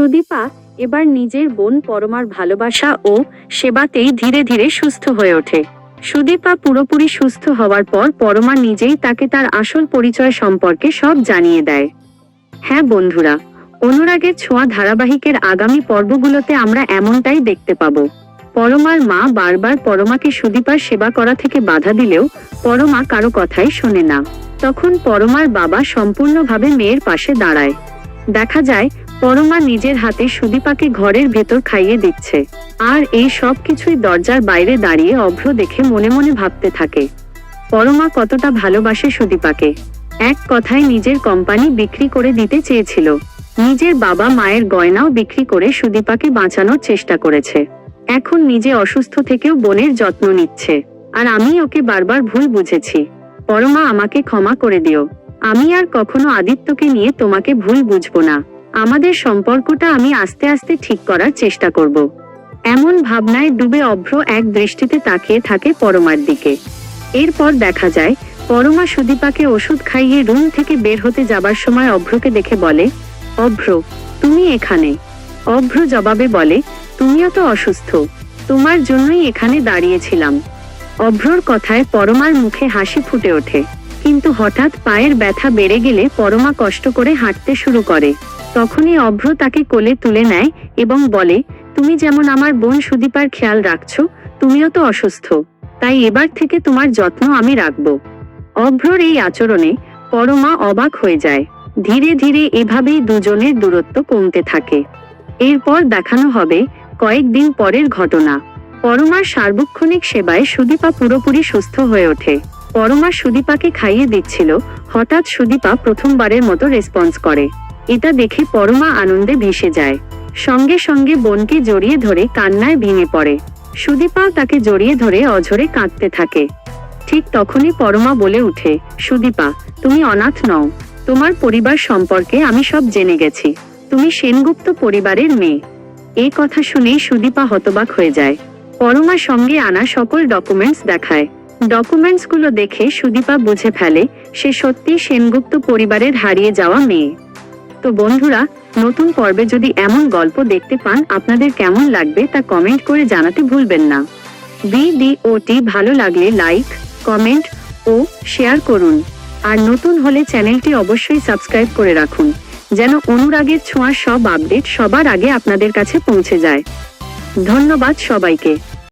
সুদীপা এবার নিজের বোন পরমার ভালোবাসা ও সেবাতেই ধীরে ধীরে সুস্থ হয়ে ওঠে। সুদীপা পুরোপুরি সুস্থ হওয়ার পর পরমা নিজেই তাকে তার আসল পরিচয় সম্পর্কে সব জানিয়ে দেয়। হ্যাঁ বন্ধুরা, অনুরাগের ছোঁয়া ধারাবাহিকের আগামী পর্বগুলোতে আমরা এমনটাই দেখতে পাবো। পরমার মা বারবার পরমাকে সুদীপার সেবা করা থেকে বাধা দিলেও পরমা কারও কথাই শোনে না। তখন পরমার বাবা সম্পূর্ণভাবে মেয়ের পাশে দাঁড়ায়। দেখা যায় পরমা নিজের হাতে সুদীপাকে ঘরের ভেতর খাইয়ে দিচ্ছে। আর এই সব কিছুই দরজার বাইরে দাঁড়িয়ে অভ্র দেখে মনে মনে ভাবতে থাকে। পরমা কতটা ভালোবাসে সুদীপাকে। এক কথায় নিজের কোম্পানি বিক্রি করে দিতে চেয়েছিল। নিজের বাবা মায়ের গয়নাও বিক্রি করে সুদীপাকে বাঁচানোর চেষ্টা করেছে। এখন নিজে অসুস্থ থেকেও বোনের যত্ন নিচ্ছে। আর আমি ওকে বারবার ভুল বুঝেছি। পরমা আমাকে ক্ষমা করে দিও। আমি আর কখনো আদিত্যকে নিয়ে তোমাকে ভুল বুঝব না। আমাদের সম্পর্কটা আমি আস্তে আস্তে ঠিক করার চেষ্টা করব। এমন ভাবনায় ডুবে অভ্র এক দৃষ্টিতে তাকিয়ে থাকে পরমার দিকে। এরপর দেখা যায়, পরমা সুদীপাকে ওষুধ খাইয়ে রুম থেকে বের হতে যাবার সময় অভ্রকে দেখে বলে, অভ্র, তুমি এখানে? অভ্র জবাবে বলে, তুমিও তো অসুস্থ। তোমার জন্যই এখানে দাঁড়িয়েছিলাম। অভ্রর কথায় পরমার মুখে হাসি ফুটে ওঠে। কিন্তু হঠাৎ পায়ের ব্যথা বেড়ে গেলে পরমা কষ্ট করে হাঁটতে শুরু করে। তখনই অভ্র তাকে কোলে তুলে নেয় এবং বলে, তুমি যেমন আমার বোন সুদীপার খেয়াল রাখছো, তুমিও তো অসুস্থ। তাই এবার থেকে তোমার যত্ন আমি রাখব। অভ্রর এই আচরণে পরমা অবাক হয়ে যায়। ধীরে ধীরে এভাবেই দুজনের দূরত্ব কমতে থাকে। এরপর দেখানো হবে কয়েকদিন পরের ঘটনা। পরমার সার্বক্ষণিক সেবায় সুদীপা পুরোপুরি সুস্থ হয়ে ওঠে। পরমা সুদীপাকে খাইয়ে দিচ্ছিল, হঠাৎ সুদীপা প্রথমবারের মতো রেসপন্স করে। এটা দেখে পরমা আনন্দে ভেসে যায়। সঙ্গে সঙ্গে বোনকে জড়িয়ে ধরে কান্নায় ভেঙে পড়ে। সুদীপা তাকে জড়িয়ে ধরে অঝরে কাঁদতে থাকে। ঠিক তখনই পরমা বলে উঠে, সুদীপা, তুমি অনাথ নও। তোমার পরিবার সম্পর্কে আমি সব জেনে গেছি। তুমি সেনগুপ্ত পরিবারের মেয়ে। এই কথা শুনেই সুদীপা হতবাক হয়ে যায়। পরমা সঙ্গে আনা সকল ডকুমেন্টস দেখায়। ডকুমেন্টসগুলো দেখে সুদীপা বুঝে ফেলে, সে সত্যি সেনগুপ্ত পরিবারের হারিয়ে যাওয়া মেয়ে। তো বন্ধুরা, নতুন পর্বে যদি এমন গল্প দেখতে পান, আপনাদের কেমন লাগবে তা কমেন্ট করে জানাতে ভুলবেন না। ভিডিওটি ভালো লাগলে লাইক কমেন্ট ও শেয়ার করুন। আর নতুন হলে চ্যানেলটি অবশ্যই সাবস্ক্রাইব করে রাখুন, যেন অনুরাগের ছোঁয়ার সব আপডেট সবার আগে আপনাদের কাছে পৌঁছে যায়। ধন্যবাদ সবাইকে।